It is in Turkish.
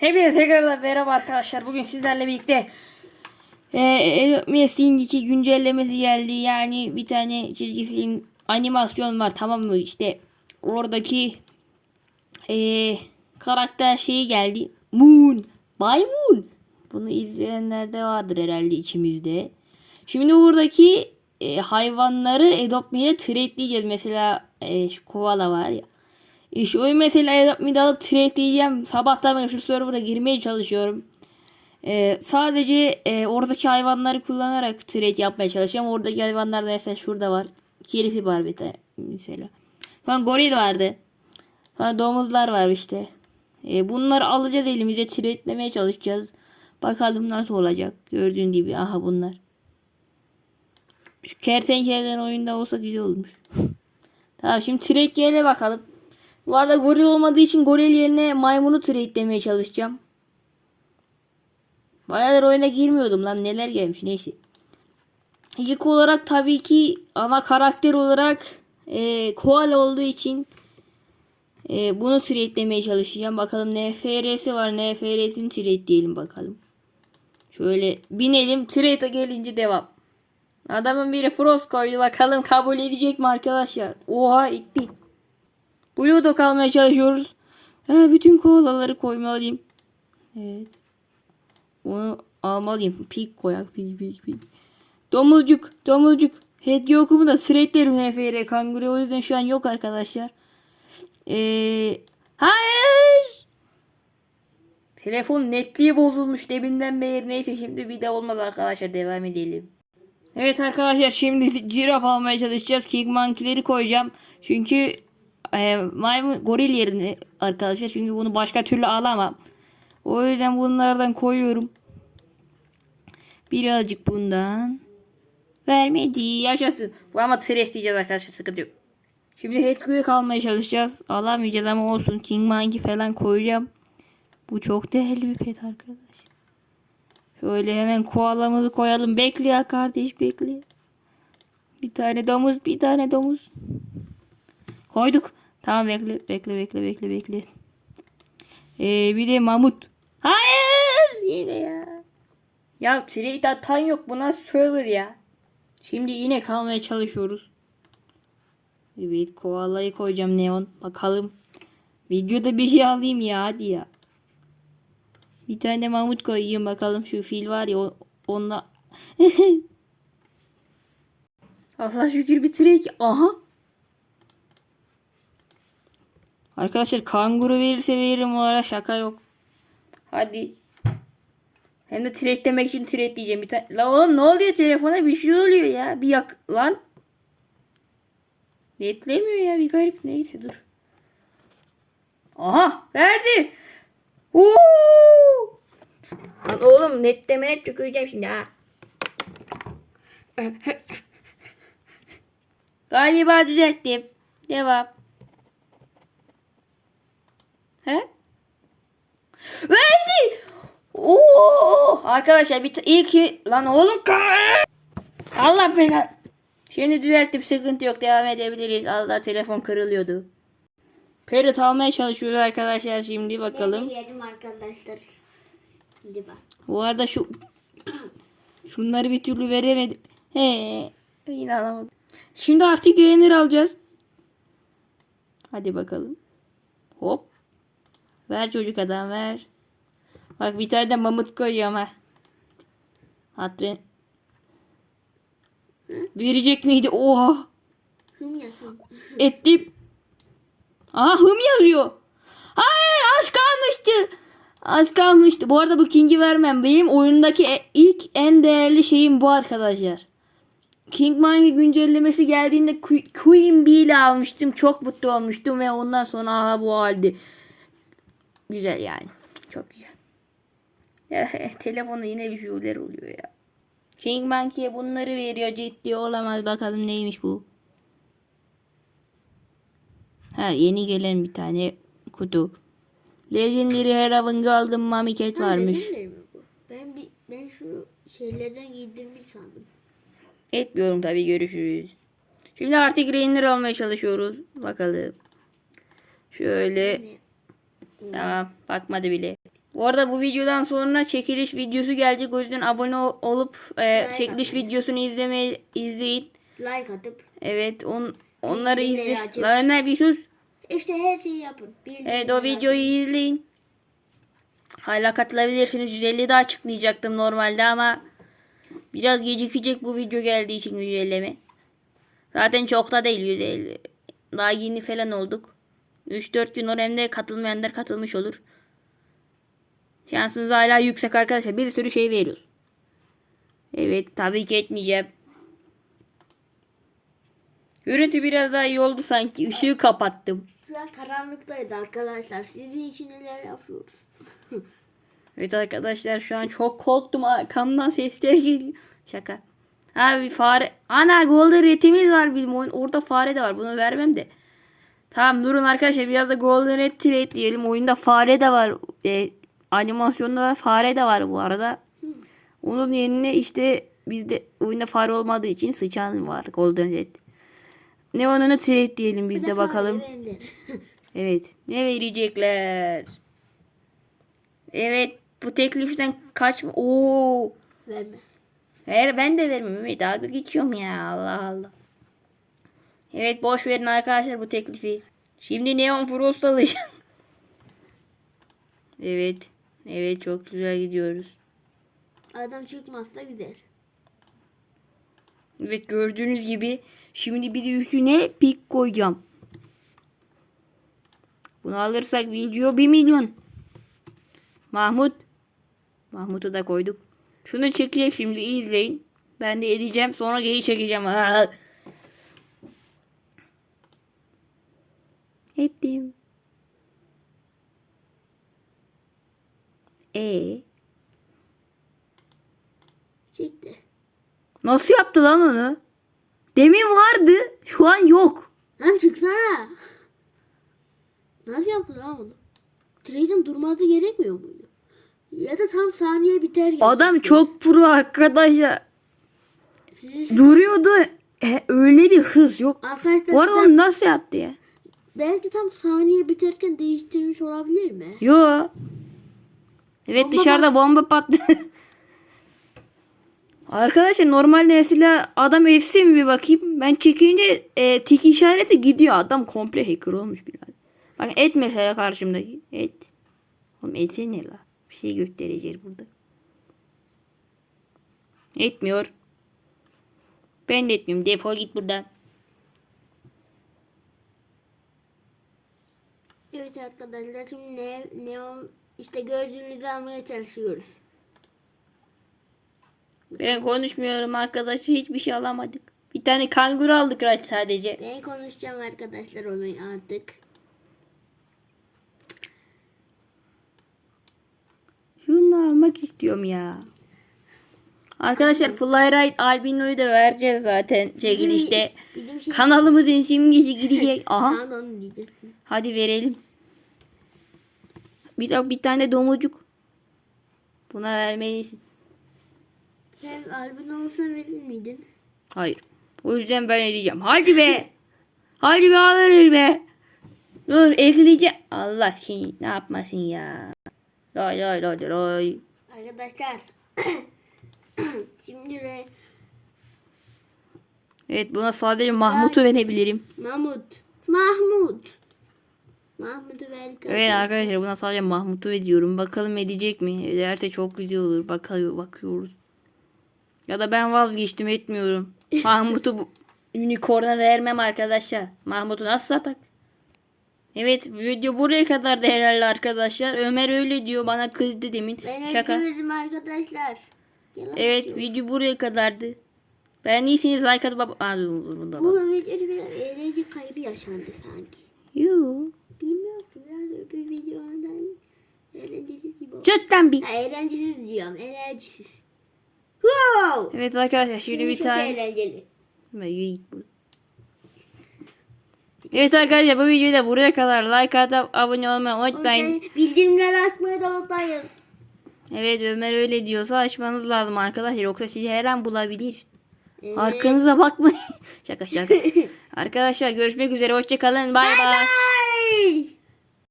Hepinize tekrardan merhaba arkadaşlar. Bugün sizlerle birlikte e, Messi'nin iki güncellemesi geldi. Yani bir tane çizgi film animasyon var tamam mı? İşte oradaki e, karakter şeyi geldi. Moon. Maymun. Bunu izleyenler de vardır herhalde içimizde. Şimdi buradaki e, hayvanları Adopt Me'ye tradeleyeceğiz. Mesela e, şu koala var ya. E, şu oyun mesela Adopt Me'de alıp tradeleyeceğim. Sabahtan beri şu server'a girmeye çalışıyorum. E, sadece e, oradaki hayvanları kullanarak trade yapmaya çalışacağım. Oradaki hayvanlar da mesela şurada var. Kirpi var bir tane mesela. Sonra goril vardı. Sonra domuzlar var işte. E, bunları alacağız elimize trade'lemeye çalışacağız. Bakalım nasıl olacak. Gördüğün gibi aha bunlar. Şu kertenkeleden oyunda olsa güzel olmuş. tamam şimdi trade'ye bakalım. Bu arada goril olmadığı için goril yerine maymunu trade'lemeye çalışacağım. Bayağıdır oyuna girmiyordum lan neler gelmiş neyse. İlk olarak tabii ki ana karakter olarak e, koala olduğu için e, bunu trade'lemeye çalışacağım. Bakalım NFR'si var. NFR'sini trade diyelim bakalım. Şöyle binelim. Trade'e gelince devam. Adamın biri Frost koydu. Bakalım kabul edecek mi arkadaşlar? Oha itti. Blue'da kalmaya çalışıyoruz. Ha, bütün koalaları koymalıyım. Evet. Onu almalıyım. Pik koyak. Pik pik pik. Domuzcuk. Domuzcuk. Hediye okumu da sürekli NFR kanguru. O yüzden şu an yok arkadaşlar. Ee, hayır. Telefon netliği bozulmuş deminden beri. Neyse şimdi bir de olmaz arkadaşlar. Devam edelim. Evet arkadaşlar şimdi giraf almaya çalışacağız. King Monkey'leri koyacağım. Çünkü e, maymun goril yerine arkadaşlar. Çünkü bunu başka türlü alamam. O yüzden bunlardan koyuyorum. Birazcık bundan. Vermedi. Yaşasın. Bu ama trash diyeceğiz arkadaşlar. Sıkıntı yok. Şimdi Headquake almaya çalışacağız. Alamayacağız ama olsun. King Monkey falan koyacağım. Bu çok değerli bir pet arkadaş. Şöyle hemen koalamızı koyalım. Bekle ya kardeş bekle. Bir tane domuz bir tane domuz. Koyduk. Tamam bekle bekle bekle bekle bekle. Ee, bir de mamut. Hayır yine ya. Ya trade atan yok buna server ya. Şimdi yine kalmaya çalışıyoruz. Evet koalayı koyacağım neon. Bakalım. Videoda bir şey alayım ya hadi ya. Bir tane mamut koyayım bakalım şu fil var ya onunla. Allah şükür bitirek. Aha. Arkadaşlar kanguru verirse veririm o ara şaka yok. Hadi. Hem de trade demek için trade diyeceğim. Bir tane. La oğlum ne oluyor telefona bir şey oluyor ya. Bir yak lan. Netlemiyor ya bir garip. Neyse dur. Aha verdi. Uuu. Lan oğlum netlemene tüküreceğim şimdi ha. Galiba düzelttim. Devam. He? Verdi. Oo! Arkadaşlar bir t- ilk lan oğlum Allah belanı. Şimdi düzelttim sıkıntı yok devam edebiliriz. Az daha telefon kırılıyordu. Parrot almaya çalışıyoruz arkadaşlar şimdi bakalım. Ben arkadaşlar. Hadi bak. Bu arada şu şunları bir türlü veremedim. He, yine alamadım. Şimdi artık yayınları alacağız. Hadi bakalım. Hop. Ver çocuk adam ver. Bak bir tane de mamut koyuyorum ha. Hatırın. Verecek miydi? Oha. Ettim. Aha hım yazıyor. Hayır az kalmıştı. Az kalmıştı. Bu arada bu King'i vermem. Benim oyundaki e- ilk en değerli şeyim bu arkadaşlar. King Monkey güncellemesi geldiğinde Qu- Queen Bee ile almıştım. Çok mutlu olmuştum ve ondan sonra aha bu halde. Güzel yani. Çok güzel. Telefonu yine bir şeyler oluyor ya. King Monkey'e bunları veriyor. Ciddi olamaz. Bakalım neymiş bu. Ha yeni gelen bir tane kutu. Legendary Heroine Golden Mummy Cat varmış. Bu? Ben bir ben şu şeylerden giydirmiş sandım. Etmiyorum tabii görüşürüz. Şimdi artık Rainer almaya çalışıyoruz. Bakalım. Şöyle. Tamam bakmadı bile. Bu arada bu videodan sonra çekiliş videosu gelecek. O yüzden abone ol- olup e, Like çekiliş atmayı. videosunu izlemeyi izleyin. Like atıp Evet on, onları izle. açın. Lan Ömer bir sus. işte her şeyi yapın. Bildirimleri Evet o açın. videoyu izleyin. Hala katılabilirsiniz. 150 daha açıklayacaktım normalde ama biraz gecikecek bu video geldiği için güncelleme. Zaten çok da değil 150. Daha yeni falan olduk. 3-4 gün hem de katılmayanlar katılmış olur. Şansınız hala yüksek arkadaşlar. Bir sürü şey veriyoruz. Evet tabii ki etmeyeceğim. Görüntü biraz daha iyi oldu sanki. Işığı kapattım. Şu an karanlıktayız arkadaşlar. Sizin için neler yapıyoruz? Evet arkadaşlar şu an çok korktum. Arkamdan sesler geliyor. Şaka. Abi fare. Ana golden retimiz var bizim oyun. Orada fare de var. Bunu vermem de. Tamam durun arkadaşlar biraz da golden trade diyelim. Oyunda fare de var. E, animasyonda var. Fare de var bu arada. Onun yerine işte bizde oyunda fare olmadığı için sıçan var. Golden red. Ne onunu trade diyelim biz de bakalım. Evet. Ne verecekler? Evet. Bu tekliften kaçma. Oo. Verme. Ver ben de vermem. Dalga geçiyorum ya. Allah Allah. Evet boş verin arkadaşlar bu teklifi. Şimdi Neon Frost alacağım. evet. Evet çok güzel gidiyoruz. Adam çıkmazsa gider. Evet gördüğünüz gibi şimdi bir de üstüne pik koyacağım. Bunu alırsak video 1 milyon. Mahmut. Mahmut'u da koyduk. Şunu çekecek şimdi izleyin. Ben de edeceğim sonra geri çekeceğim. Ettim. E Çekti. nasıl yaptı lan onu? Demin vardı, şu an yok. Lan çıksana. Nasıl yaptı lan bunu? Trade'in durması gerekmiyor muydu? Ya da tam saniye biter gibi. Adam çok pro arkadaşlar. Sizi- Duruyordu. E, öyle bir hız yok. Arkadaşlar Bu arada onu nasıl yaptı ya? Belki tam saniye biterken değiştirmiş olabilir mi? Yo. Evet Bomba dışarıda bomba patladı. Arkadaşlar normalde mesela adam mi bir bakayım. Ben çekince e, tik işareti gidiyor. Adam komple hacker olmuş biraz. Bak et mesela karşımdaki. Et. Oğlum etse ne la? Bir şey göstereceğiz burada. Etmiyor. Ben de etmiyorum. Defol git buradan. Evet arkadaşlar şimdi ne, ne o işte gördüğünüzü almaya çalışıyoruz. Ben konuşmuyorum arkadaşlar. Hiçbir şey alamadık. Bir tane kanguru aldık Raç sadece. Ben konuşacağım arkadaşlar onu artık. Şunu almak istiyorum ya. Arkadaşlar Flyride Albino'yu da vereceğiz zaten çekilişte. Bizim şey... Kanalımızın simgesi gidecek. Aha. Hadi verelim. Bir, bir tane domuzcuk. Buna vermelisin. Sen albüm olsuna verir miydin? Hayır. O yüzden ben edeceğim. Hadi be. Hadi be alırız be. Dur ekleyeceğim. Allah seni ne yapmasın ya. Loy loy loy loy. Arkadaşlar şimdi de Evet buna sadece Mahmut'u verebilirim. Mahmut. Mahmut. Mahmut'u verdik. Evet arkadaşlar buna sadece Mahmut'u veriyorum. Bakalım edecek mi? Ederse çok güzel olur. Bakıyor, bakıyoruz. Ya da ben vazgeçtim etmiyorum. Mahmut'u unicorn'a vermem arkadaşlar. Mahmut'u nasıl satak? Evet video buraya kadar da herhalde arkadaşlar. Ömer öyle diyor bana kızdı demin. Ben Şaka. arkadaşlar. Yalan Evet diyor. video buraya kadardı. Beğendiyseniz like atıp. Bu videoda biraz eğlence kaybı yaşandı sanki. Yoo. Bilmiyorum ki biraz öbür videodan eğlencesiz gibi oldu. Lan bir. Ha, eğlencesiz diyorum eğlencesiz. Wow! Evet arkadaşlar şimdi Şimdi bir çok tane. eğlenceli. Evet arkadaşlar bu videoyu da buraya kadar like atıp abone olmayı unutmayın. Bildirimleri açmayı da unutmayın. Evet Ömer öyle diyorsa açmanız lazım arkadaşlar yoksa sizi her an bulabilir. Evet. Arkanıza bakmayın. şaka şaka. arkadaşlar görüşmek üzere hoşçakalın bay bay.